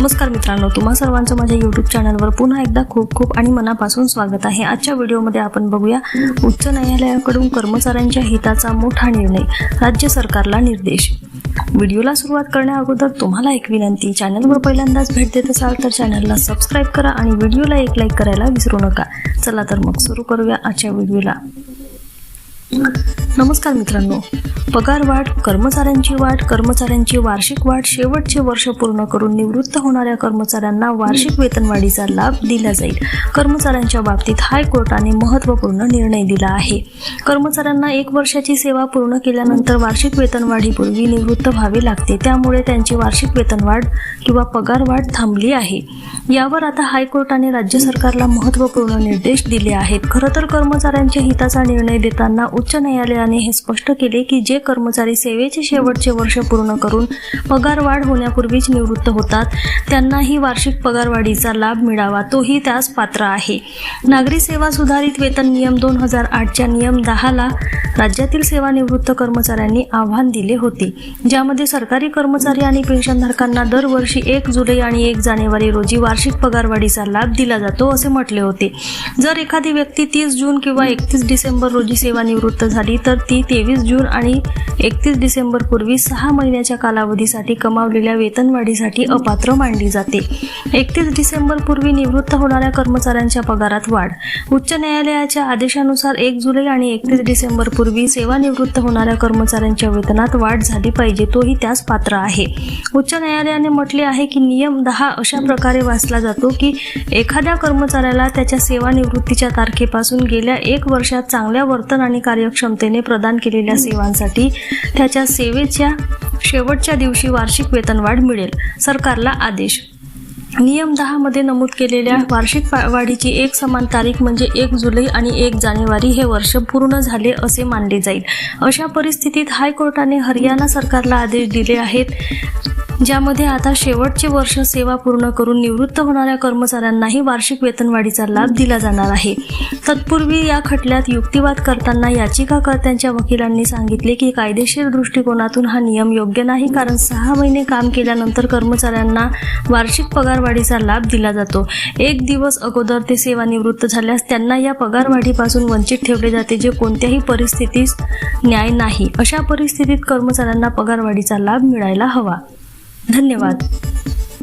नमस्कार मित्रांनो तुम्हा सर्वांचं माझ्या युट्यूब चॅनलवर पुन्हा एकदा खूप खूप आणि मनापासून स्वागत आहे. आजच्या व्हिडिओमध्ये आपण बघूया उच्च न्यायालयाकडून कर्मचाऱ्यांच्या हिताचा मोठा निर्णय राज्य सरकारला निर्देश. व्हिडिओला सुरुवात करण्या अगोदर तुम्हाला एक विनंती चॅनलवर पहिल्यांदाच भेट देत असाल तर चॅनलला सबस्क्राईब करा आणि व्हिडिओला एक लाईक करायला विसरू नका. चला तर मग सुरू करूया आजच्या व्हिडिओला. नमस्कार मित्रांनो. पगार वाढ कर्मचाऱ्यांची वाढ कर्मचाऱ्यांची वार्षिक वाढ शेवटचे वर्ष पूर्ण करून निवृत्त होणाऱ्या कर्मचाऱ्यांना वार्षिक वेतनवाढीचा लाभ दिला जाईल. कर्मचाऱ्यांच्या बाबतीत हायकोर्टाने महत्त्वपूर्ण निर्णय दिला आहे. कर्मचाऱ्यांना एक वर्षाची सेवा पूर्ण केल्यानंतर वार्षिक वेतनवाढीपूर्वी निवृत्त व्हावे लागते. त्यामुळे त्यांची वार्षिक वेतनवाढ किंवा पगार वाढ थांबली आहे. यावर आता हायकोर्टाने राज्य सरकारला महत्त्वपूर्ण निर्देश दिले आहेत. खरं तर कर्मचाऱ्यांच्या हिताचा निर्णय देताना उच्च न्यायालय न्यायालयाने हे स्पष्ट केले की जे कर्मचारी सेवेचे शेवटचे वर्ष पूर्ण करून पगारवाढ होण्यापूर्वीच निवृत्त होतात त्यांनाही वार्षिक पगारवाढीचा लाभ मिळावा तोही त्यास पात्र आहे. नागरी सेवा सुधारित वेतन नियम दोन हजार आठच्या नियम दहाला राज्यातील सेवानिवृत्त कर्मचाऱ्यांनी आव्हान दिले होते ज्यामध्ये सरकारी कर्मचारी आणि पेन्शनधारकांना दरवर्षी एक जुलै आणि एक जानेवारी रोजी वार्षिक पगारवाढीचा लाभ दिला जातो असे म्हटले होते. जर एखादी व्यक्ती तीस जून किंवा एकतीस डिसेंबर रोजी सेवानिवृत्त झाली तर तर ती तेवीस जून आणि एकतीस डिसेंबर पूर्वी सहा महिन्याच्या कालावधीसाठी कमावलेल्या वेतनवाढीसाठी अपात्र मानली जाते. एकतीस डिसेंबर पूर्वी निवृत्त होणाऱ्या कर्मचाऱ्यांच्या पगारात वाढ. उच्च न्यायालयाच्या आदेशानुसार एक जुलै आणि एकतीस डिसेंबरपूर्वी सेवानिवृत्त होणाऱ्या कर्मचाऱ्यांच्या वेतनात वाढ झाली पाहिजे तोही त्यास पात्र आहे. उच्च न्यायालयाने म्हटले आहे की नियम दहा अशा प्रकारे वाचला जातो की एखाद्या कर्मचाऱ्याला त्याच्या सेवानिवृत्तीच्या तारखेपासून गेल्या एक वर्षात चांगल्या वर्तन आणि कार्यक्षमतेने प्रदान केलेल्या सेवांसाठी त्याच्या सेवेच्या शेवटच्या दिवशी वार्षिक वेतनवाढ मिळेल सरकारला आदेश. नियम दहा मध्ये नमूद केलेल्या वार्षिक पा- वाढीची एक समान तारीख म्हणजे एक जुलै आणि एक जानेवारी हे वर्ष पूर्ण झाले असे मानले जाईल. अशा परिस्थितीत हायकोर्टाने हरियाणा सरकारला आदेश दिले आहेत. ज्यामध्ये आता शेवटचे वर्ष सेवा पूर्ण करून निवृत्त होणाऱ्या कर्मचाऱ्यांनाही वार्षिक वेतनवाढीचा लाभ दिला जाणार आहे. तत्पूर्वी या खटल्यात युक्तिवाद करताना याचिकाकर्त्यांच्या वकिलांनी सांगितले की कायदेशीर दृष्टिकोनातून हा नियम योग्य नाही कारण सहा महिने काम केल्यानंतर कर्मचाऱ्यांना वार्षिक पगारवाढीचा लाभ दिला जातो. एक दिवस अगोदर ते सेवानिवृत्त झाल्यास त्यांना या पगारवाढीपासून वंचित ठेवले जाते जे कोणत्याही परिस्थितीस न्याय नाही. अशा परिस्थितीत कर्मचाऱ्यांना पगारवाढीचा लाभ मिळायला हवा. धन्यवाद.